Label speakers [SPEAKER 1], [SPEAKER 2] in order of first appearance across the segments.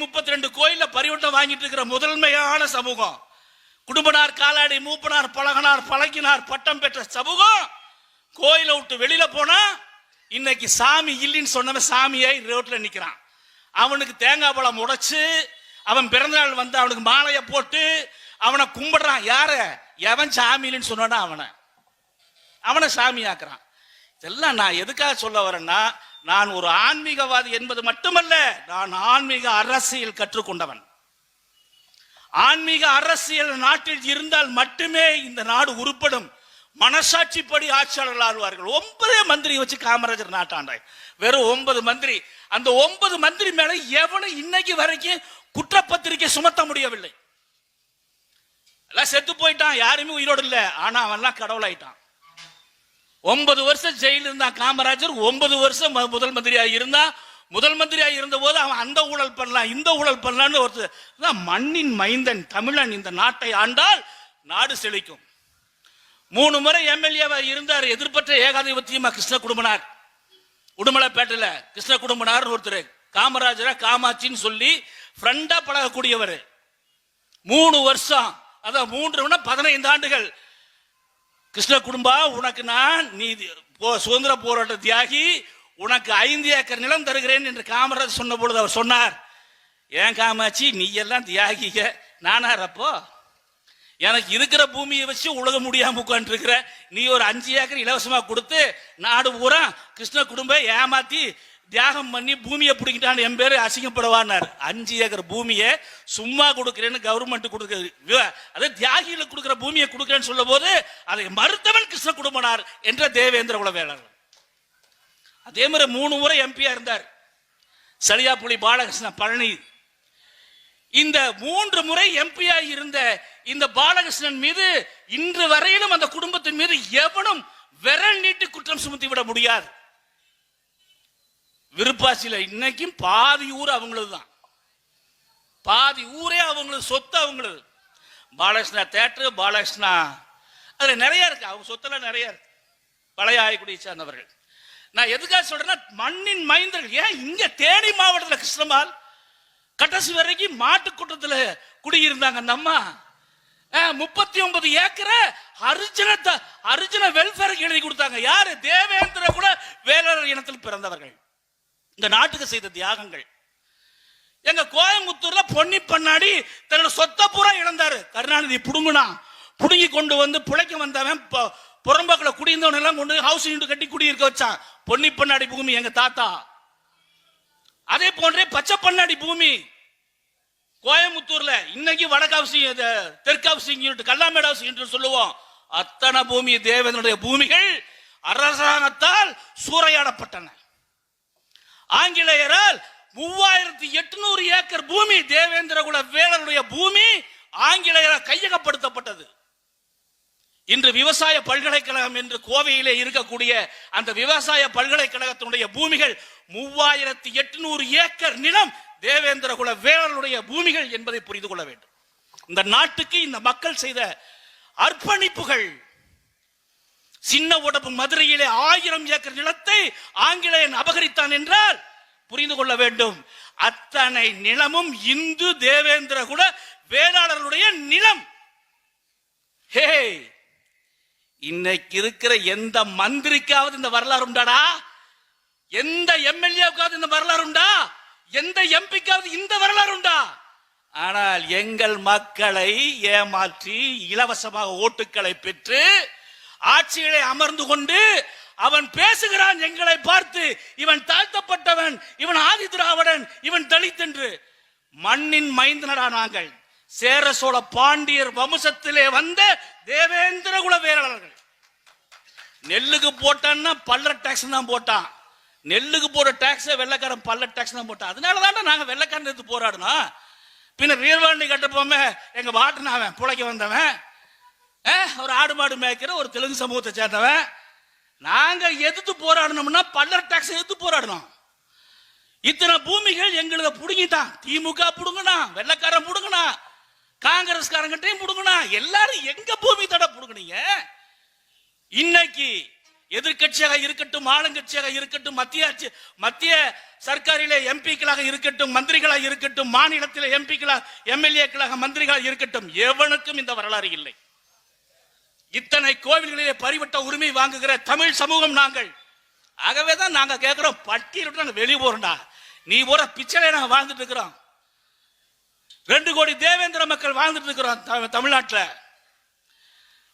[SPEAKER 1] முப்பத்தி ரெண்டு கோயில்ல பரிவட்டம் வாங்கிட்டு இருக்கிற முதன்மையான சமூகம். குடும்பனார் காலாடி மூப்பனார் பழகனார் பழகினார் பட்டம் பெற்ற சமூகம். கோயிலை விட்டு வெளியில போனா இன்னைக்கு சாமி இல்லைன்னு சொன்னவன் சாமியை ரோட்ல நிக்கிறான். அவனுக்கு தேங்காய் பழம் உடைச்சு அவன் பிறந்தநாள் வந்து அவனுக்கு மாலையை போட்டு அவனை கும்பிடுறான். யார? எவன் சாமி இல்லைன்னு சொன்னானா அவனை. அவனை சாமியாக்குறான். இதெல்லாம் நான் எதுக்காக சொல்ல வரேன்னா நான் ஒரு ஆன்மீகவாதி என்பது மட்டுமல்ல நான் ஆன்மீக அரசியல் கற்றுக்கொண்டவன். ஆன்மீக அரசியல் நாட்டில் இருந்தால் மட்டுமே இந்த நாடு உருப்படும். மனசாட்சிப்படி ஆட்சியாளர்கள் ஆழ்வார்கள் ஒன்பதே மந்திரி வச்சு காமராஜர் நாட்டாண்டாய் வெறும் ஒன்பது மந்திரி. அந்த ஒன்பது மந்திரி மேல எவனும் இன்னைக்கு வரைக்கும் குற்றப்பத்திரிக்கை சுமத்த முடியவில்லை. எல்லாம் செத்து போயிட்டான். யாருமே உயிரோடு இல்லை. ஆனா அவன்லாம் கடவுளாயிட்டான். ஒன்பது வருஷம் ஜெயில இருந்தான் காமராஜர் ஒன்பது வருஷம் முதல் மந்திரியா இருந்தா முதல் மந்திரியா இருந்த போது அவன் அந்த ஊழல் பண்ணலாம் இந்த ஊழல் பண்ணலாம்னு ஒருத்தர் மண்ணின் மைந்தன் தமிழன் இந்த நாட்டை ஆண்டால் நாடு செழிக்கும். மூணு முறை எம்எல்ஏவா இருந்தார் எதிர்பற்ற ஏகாதிபத்தியமா கிருஷ்ண குடும்பனார். உடுமலைப்பேட்டையில கிருஷ்ண குடும்பனார் ஒருத்தர் காமராஜரா காமாட்சின்னு சொல்லி ஃப்ரெண்டா பழகக்கூடியவர். மூணு வருஷம் அதான் மூன்று பதினைந்து ஆண்டுகள் கிருஷ்ண குடும்பா உனக்கு நான் நீ போ- சுதந்திர போராட்ட தியாகி உனக்கு ஐந்து ஏக்கர் நிலம் தருகிறேன் என்று காமராஜர் சொன்ன பொழுது அவர் சொன்னார். ஏன் காமாட்சி நீ எல்லாம் தியாகிக நானார் அப்போ? எனக்கு இருக்கிற பூமியை வச்சு உலக முடியாம உட்கார்ந்து இருக்கிற நீ ஒரு அஞ்சு ஏக்கர் இலவசமா கொடுத்து நாடு பூரா கிருஷ்ண குடும்பம் ஏமாத்தி தியாகம் பண்ணி பூமியை பிடிக்கிட்டான்னு என் பேர் அசிங்கப்படுவான்னார். அஞ்சு ஏக்கர் பூமியை சும்மா கொடுக்குறேன்னு கவர்மெண்ட் கொடுக்குறது அதே தியாகிகளுக்கு கொடுக்குற பூமியை கொடுக்குறேன்னு சொல்லும் போது அதை மறுத்தவன் கிருஷ்ண குடும்பனார் என்ற தேவேந்திர குலவேளர் அதே மாதிரி மூணு முறை எம்பியா இருந்தார். சளியாப்புலி பாலகிருஷ்ணன் பழனி. இந்த மூன்று முறை எம்பியா இருந்த இந்த பாலகிருஷ்ணன் மீது இன்று வரையிலும் அந்த குடும்பத்தின் மீது எவனும் விரல் நீட்டி குற்றம் சுமத்தி விட முடியாது. விருப்பாசியில் இன்னைக்கும் பாதி ஊர் அவங்களது தான் பாதி ஊரே அவங்களது சொத்து அவங்களது. பாலகிருஷ்ணா தேட்டரு பாலகிருஷ்ணா அதில் நிறைய இருக்கு. அவங்க சொத்துல நிறைய இருக்கு. பழைய ஆயக்குடியை சார்ந்தவர்கள். நான் எதுக்காக சொல்றேன்னா மண்ணின் மைந்தர்கள். ஏன் இங்க தேனி மாவட்டத்தில் கிருஷ்ணமால் கடைசி வரைக்கும் மாட்டு கூட்டத்தில் குடியிருந்தாங்க அந்த அம்மா. முப்பத்தி ஒன்பது ஏக்கரை அர்ஜுன த- அர்ஜுன வெல்ஃபேருக்கு எழுதி கொடுத்தாங்க. யாரு? தேவேந்திர கூட வேளாளர் இனத்தில் பிறந்தவர்கள். இந்த நாட்டுக்கு செய்த தியாகங்கள். எங்க கோயம்புத்தூர்ல பொன்னி பண்ணாடி தன்னோட சொத்தை பூரா இழந்தாரு. கருணாநிதி புடுங்குனா புடுங்கி கொண்டு வந்து பிழைக்க வந்தவன் ப- குடியிருந்தவன் எல்லாம் கொண்டு ஹவுஸ் யூனிட் கட்டி குடியிருக்க வச்சான். பொன்னி பண்ணாடி பூமி எங்க தாத்தா. அதே போன்றே பச்சை பண்ணாடி பூமி. கோயம்புத்தூர்ல இன்னைக்கு வடகாவசி ஹவுசிங் யூனிட் கல்லாமேடு யூனிட் சொல்லுவோம். அத்தனை பூமி தேவேந்திரனுடைய பூமிகள் அரசாங்கத்தால் சூறையாடப்பட்டன. ஆங்கிலேயரால் மூவாயிரத்தி எட்நூறு ஏக்கர் பூமி தேவேந்திரகுல வேளருடைய பூமி ஆங்கிலேயரால் கையகப்படுத்தப்பட்டது. இன்று விவசாய பல்கலைக்கழகம் என்று கோவையிலே இருக்கக்கூடிய அந்த விவசாய பல்கலைக்கழகத்தினுடைய பூமிகள் மூவாயிரத்தி எட்நூறு ஏக்கர் நிலம் தேவேந்திரகுல வேளருடைய பூமிகள் என்பதை புரிந்து கொள்ள வேண்டும். இந்த நாட்டுக்கு இந்த மக்கள் செய்த அர்ப்பணிப்புகள் சின்ன உடம்பு மதுரையிலே ஆயிரம் ஏக்கர் நிலத்தை ஆங்கிலேயன் அபகரித்தான் என்றால் புரிந்து கொள்ள வேண்டும். அத்தனை நிலமும் இந்து தேவேந்திர கூட வேளாளர்களுடைய நிலம். ஹே இன்னைக்கு இருக்கிற எந்த மந்திரிக்காவது இந்த வரலாறு உண்டாடா? எந்த எம்எல்ஏவுக்காவது இந்த வரலாறு உண்டா? எந்த எம்பிக்காவது இந்த வரலாறு உண்டா? ஆனால் எங்கள் மக்களை ஏமாற்றி இலவசமாக ஓட்டுக்களை பெற்று ஆட்சிகளை அமர்ந்து கொண்டு அவன் பேசுகிறான் எங்களை பார்த்து இவன் தாழ்த்தப்பட்டவன் இவன் ஆதி திராவிடன் இவன் தலித் என்று. மண்ணின் மைந்தனடா நாங்கள். சேர சோழ பாண்டியர் வம்சத்திலே வந்த தேவேந்திர குல வேளாளர்கள். நெல்லுக்கு போட்டான்னா பல்லற டாக்ஸ் தான் போட்டான். நெல்லுக்கு போற டாக்ஸ் வெள்ளக்காரன் பல்ல டாக்ஸ் தான் போட்டான். அதனால தான் நாங்க வெள்ளக்காரன் எடுத்து போராடினோம். பின்ன வீரவாண்டி கட்டப்போமே எங்க வாட்டினாவன் அவன் புழைக்க வந்தவன். ஒரு ஆடு மாடு மேய்க்கிற ஒரு தெலுங்கு சமூகத்தை சேர்ந்தவன். நாங்க எதிர்த்து போராடணும்னா பல்லர் டாக்ஸ் எதிர்த்து போராடணும். இத்தனை பூமிகள் எங்களுக்கு புடுங்கிட்டான். திமுக புடுங்கினா வெள்ளக்காரன் புடுங்கினா காங்கிரஸ்காரங்கிட்டையும் புடுங்கினா எல்லாரும் எங்க பூமி தட புடுங்கினீங்க? இன்னைக்கு எதிர்க்கட்சியாக இருக்கட்டும் ஆளுங்கட்சியாக இருக்கட்டும் மத்திய ஆட்சி மத்திய சர்க்காரில எம்பிக்களாக இருக்கட்டும் மந்திரிகளாக இருக்கட்டும் மாநிலத்தில் எம்பிக்களாக எம்எல்ஏக்களாக மந்திரிகளாக இருக்கட்டும் எவனுக்கும் இந்த வரலாறு இல்லை. இத்தனை கோவில்களிலே பறிவட்ட உரிமை வாங்குகிற தமிழ் சமூகம் நாங்கள். ஆகவே தான் நாங்க கேட்கிறோம் பட்டியலிட்டு நாங்க வெளியே போறோம்டா. நீ போற பிச்சையில நாங்க வாழ்ந்துட்டு இருக்கிறோம். ரெண்டு கோடி தேவேந்திர மக்கள் வாழ்ந்துட்டு இருக்கிறோம் த-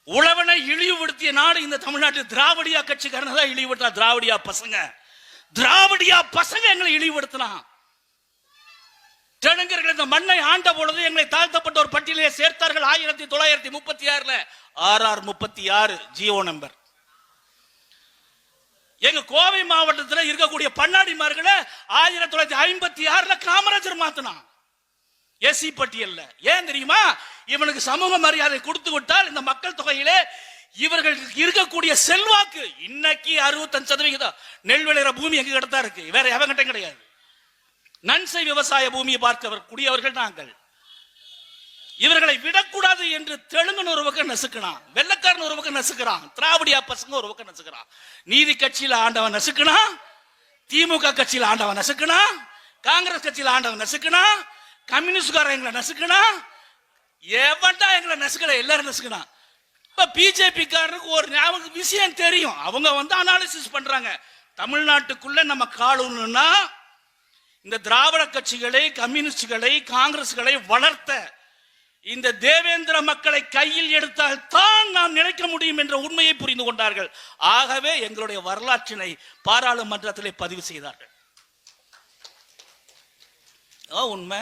[SPEAKER 1] உழவனை இழிவுபடுத்திய நாடு இந்த தமிழ்நாட்டில் திராவிடியா கட்சிக்காரன் தான் இழிவுபடுத்தா திராவிடியா பசங்க. திராவிடியா பசங்க எங்களை இழிவுபடுத்தினான். தெலுங்கர்கள் இந்த மண்ணை ஆண்ட பொழுது எங்களை தாழ்த்தப்பட்ட ஒரு பட்டியலே சேர்த்தார்கள் ஆயிரத்தி தொள்ளாயிரத்தி முப்பத்தி ஆறுல. ஆர் ஆர் முப்பத்தி ஆறு ஜியோ நம்பர். எங்க கோவை மாவட்டத்தில் இருக்கக்கூடிய பண்ணாடிமார்களை ஆயிரத்தி தொள்ளாயிரத்தி ஐம்பத்தி ஆறுல காமராஜர் மாத்தினான். எஸ்சி பட்டியல்ல. ஏன் தெரியுமா? இவனுக்கு சமூக மரியாதை கொடுத்து விட்டால் இந்த மக்கள் தொகையிலே இவர்களுக்கு இருக்கக்கூடிய செல்வாக்கு இன்னைக்கு அறுபத்தஞ்சு சதவிகிதம். நெல் விளையிற பூமி எங்க கிட்ட இருக்கு. வேற எவங்கிட்ட கிடையாது. நன்சை விவசாய பூமியை பார்க்கவர் கூடியவர்கள் நாங்கள். இவர்களை விடக்கூடாது என்று தெலுங்கன் ஒரு பக்கம் நசுக்கினான் வெள்ளக்காரன் ஒரு பக்கம் நசுக்கிறான் திராவிடியா பசங்க ஒரு பக்கம் நசுக்கிறான். நீதி கட்சியில ஆண்டவன் நசுக்கினான் திமுக கட்சியில ஆண்டவன் நசுக்கினான் காங்கிரஸ் கட்சியில ஆண்டவன் நசுக்கினான் கம்யூனிஸ்ட்காரன் எங்களை நசுக்கினா எவன்டா எங்களை நசுக்கல எல்லாரும் நசுக்கினா இப்ப பிஜேபி காரனுக்கு ஒரு ஞாபகம் விஷயம் தெரியும். அவங்க வந்து அனாலிசிஸ் பண்றாங்க. தமிழ்நாட்டுக்குள்ள நம்ம காலணும்னா இந்த திராவிட கட்சிகளை கம்யூனிஸ்டுகளை காங்கிரஸ்களை வளர்த்த இந்த தேவேந்திர மக்களை கையில் எடுத்தால் தான் நாம் நினைக்க முடியும் என்ற உண்மையை புரிந்து கொண்டார்கள். ஆகவே எங்களுடைய வரலாற்றினை பாராளுமன்றத்திலே பதிவு செய்தார்கள். உண்மை.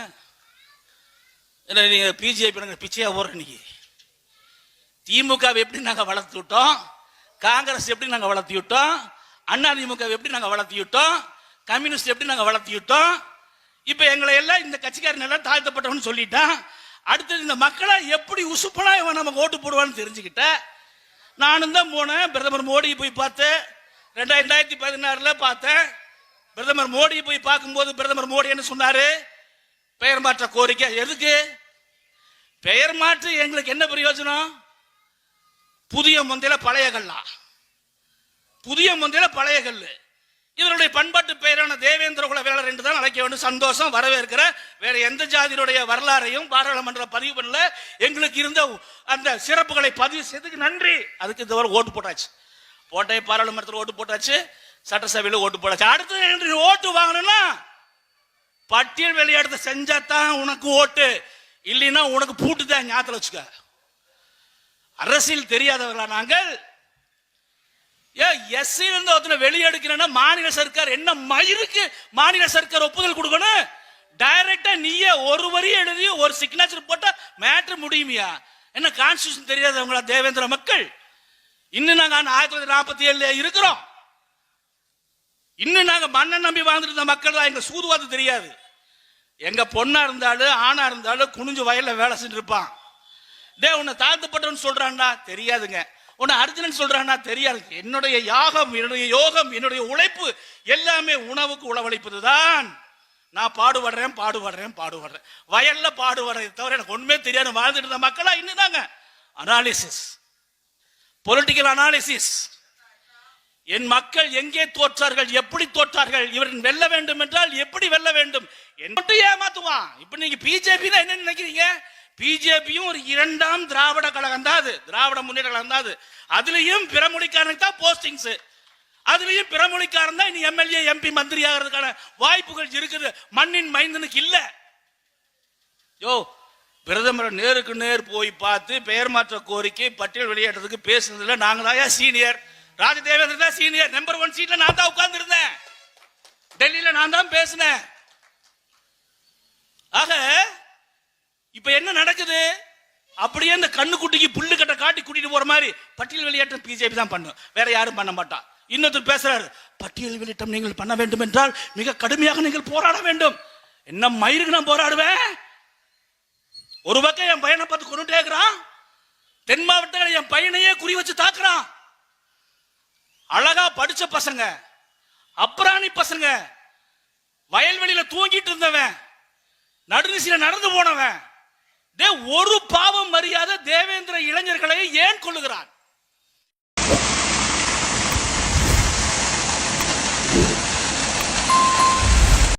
[SPEAKER 1] இல்லை நீங்க பிஜேபி பிச்சையா ஓடுற நீ திமுகவை எப்படி நாங்கள் வளர்த்து விட்டோம்? காங்கிரஸ் எப்படி நாங்கள் வளர்த்தி விட்டோம்? அண்ணா திமுகவை எப்படி நாங்கள் வளர்த்தி விட்டோம்? கம்யூனிஸ்ட் எப்படி நாங்கள் வளர்த்தி இப்போ எங்களை எல்லாம் இந்த கட்சிக்காரன் எல்லாம் தாழ்த்தப்பட்டவன்னு சொல்லிட்டான். அடுத்தது இந்த மக்களை எப்படி உசுப்பனா இவன் நமக்கு ஓட்டு போடுவான்னு தெரிஞ்சுக்கிட்ட நானும் தான் போனேன். பிரதமர் மோடியை போய் பார்த்தேன். ரெண்டாயிரத்தி பதினாறில் பார்த்தேன். பிரதமர் மோடியை போய் பார்க்கும்போது பிரதமர் மோடி என்ன சொன்னார்? பெயர் மாற்ற கோரிக்கை. எதுக்கு? பெயர் மாற்று எங்களுக்கு என்ன பிரயோஜனம்? புதிய முந்தையில பழைய கல்லா. புதிய முந்தையில பழைய கல்லு. இவருடைய பண்பாட்டு பெயரான தேவேந்திர குல வேளர் என்று தான் அழைக்க வேண்டும். சந்தோஷம் வரவேற்கிற வேற எந்த ஜாதியினுடைய வரலாறையும் பாராளுமன்ற பதிவு பண்ணல. எங்களுக்கு இருந்த அந்த சிறப்புகளை பதிவு செய்ததுக்கு நன்றி. அதுக்கு இந்த ஓட்டு போட்டாச்சு. போட்டே பாராளுமன்றத்தில் ஓட்டு போட்டாச்சு. சட்டசபையில் ஓட்டு போட்டாச்சு. அடுத்து நீ ஓட்டு வாங்கணும்னா பட்டியல் விளையாடுறத செஞ்சா தான் உனக்கு ஓட்டு. இல்லைன்னா உனக்கு பூட்டு தான் ஞாபகத்தில் வச்சுக்க. அரசியல் தெரியாதவர்களா நாங்கள்? ஏ எஸ்சி ஒருத்தனை வெளியெடுக்கிறேன்னா மாநில சர்க்கார் என்ன மயிருக்கு மாநில சர்க்கார் ஒப்புதல் கொடுக்கணும்? டைரக்டா நீயே ஒரு வரி எழுதி ஒரு சிக்னேச்சர் போட்டா மேட்ரு முடியுமியா? என்ன கான்ஸ்டியூஷன் தெரியாதவங்களா தேவேந்திர மக்கள்? இன்னும் நாங்க ஆயிரத்தி தொள்ளாயிரத்தி நாற்பத்தி ஏழுல இருக்கிறோம். இன்னும் நாங்க மண்ணை நம்பி வாழ்ந்துட்டு இருந்த மக்கள் தான் எங்க சூதுவாது தெரியாது. எங்க பொண்ணா இருந்தாலும் ஆணா இருந்தாலும் குனிஞ்சு வயல்ல வேலை செஞ்சிருப்பான். டே உன்னை தாழ்த்தப்பட்டவன் சொல்றான்டா. தெரியாதுங்க. உன்னை அர்ஜுனன் சொல்றான்னா தெரியாது. என்னுடைய யாகம் என்னுடைய யோகம் என்னுடைய உழைப்பு எல்லாமே உணவுக்கு உழவளிப்பது தான் நான் பாடுபடுறேன் பாடுபடுறேன் பாடுபடுறேன். வயல்ல பாடுபடுறதை தவிர எனக்கு ஒண்ணுமே தெரியாது. வாழ்ந்துட்டு இருந்த மக்களா இன்னுதாங்க. அனாலிசிஸ் பொலிட்டிக்கல் அனாலிசிஸ் என் மக்கள் எங்கே தோற்றார்கள் எப்படி தோற்றார்கள் இவர்கள் வெல்ல வேண்டும் என்றால் எப்படி வெல்ல வேண்டும்? என்ன மட்டும் ஏமாத்துவான். இப்ப நீங்க பிஜேபி என்ன நினைக்கிறீங்க? பிஜேபியும் ஒரு இரண்டாம் திராவிட கழகம் தான் அது. திராவிட முன்னேற்ற கழகம் தான் அது. அதுலயும் பிறமொழிக்காரனுக்கு தான் போஸ்டிங்ஸ் அதுலயும் பிறமொழிக்காரன் தான் இனி எம்எல்ஏ எம்பி மந்திரி ஆகிறதுக்கான வாய்ப்புகள் இருக்குது. மண்ணின் மைந்தனுக்கு இல்ல. யோ பிரதமர் நேருக்கு நேர் போய் பார்த்து பெயர் மாற்ற கோரிக்கை பட்டியல் வெளியேற்றதுக்கு பேசுனதுல நாங்க தான் சீனியர் ராஜதேவேந்திர தான் சீனியர் நம்பர் ஒன் சீட்ல நான் தான் உட்கார்ந்து இருந்தேன் டெல்லியில நான் தான் பேசினேன். ஆக இப்ப என்ன நடக்குது? அப்படியே இந்த கண்ணுக்குட்டிக்கு புல்லு கட்ட காட்டி கூட்டிட்டு போற மாதிரி பட்டியல் வெளியேற்றம் பிஜேபி தான் பண்ணும். வேற யாரும் பண்ண மாட்டா. இன்னொருத்தர் பேசுறாரு பட்டியல் வெளியேற்றம் நீங்கள் பண்ண வேண்டும் என்றால் மிக கடுமையாக நீங்கள் போராட வேண்டும். என்ன மயிருக்கு நான் போராடுவேன் ஒரு பக்கம் என் பையனை பார்த்து கொண்டுட்டே இருக்கிறான். தென் மாவட்டங்கள் என் பையனையே குறி வச்சு தாக்குறான். அழகா படிச்ச பசங்க அப்ராணி பசங்க வயல்வெளியில தூங்கிட்டு இருந்தவன் நடுநிசையில நடந்து போனவன் ஒரு பாவம் மரியாதை தேவேந்திர இளைஞர்களை ஏன் கொள்ளுகிறான்